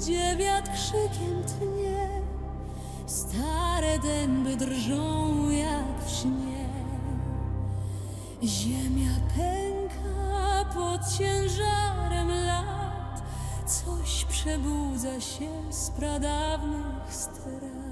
gdzie wiatr krzykiem tnie. Stare dęby drżą jak w śnie. Ziemia pęka pod ciężarem lat. Coś przebudza się z pradawnych strat.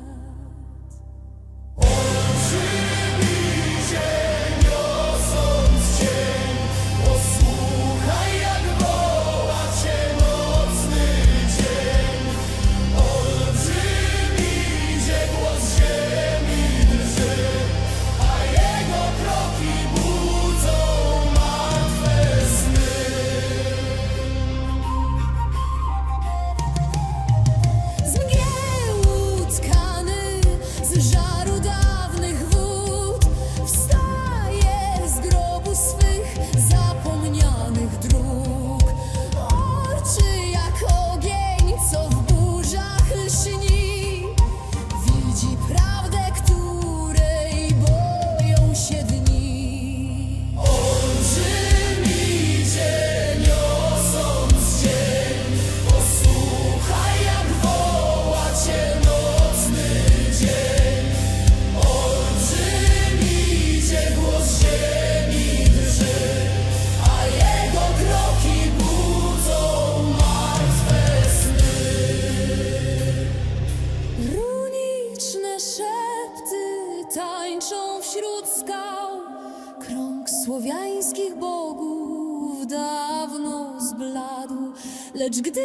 Słowiańskich bogów dawno zbladł, lecz gdy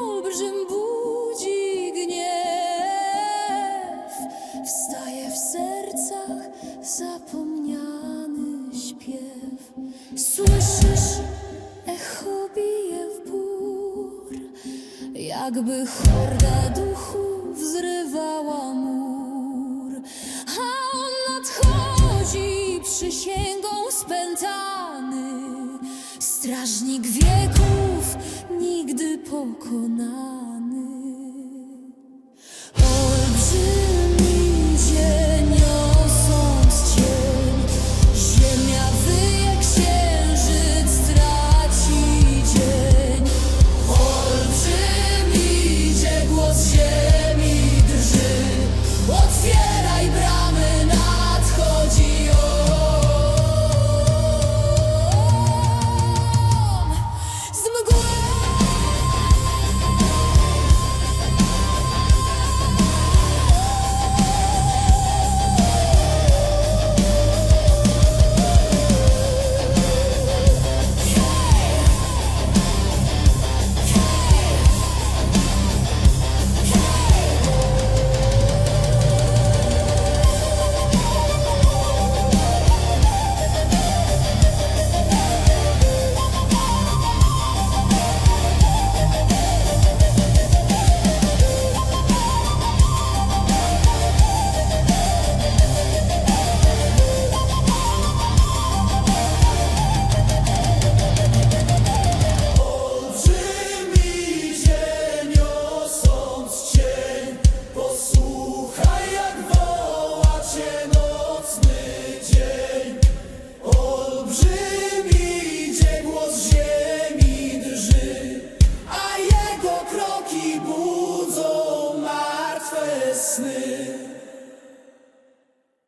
olbrzym budzi gniew, wstaje w sercach zapomniany śpiew. Słyszysz, echo bije w bór. Jakby horda duchów zrywała mur, a on nadchodzi przysięgą spętany, strażnik wieków nigdy pokonany.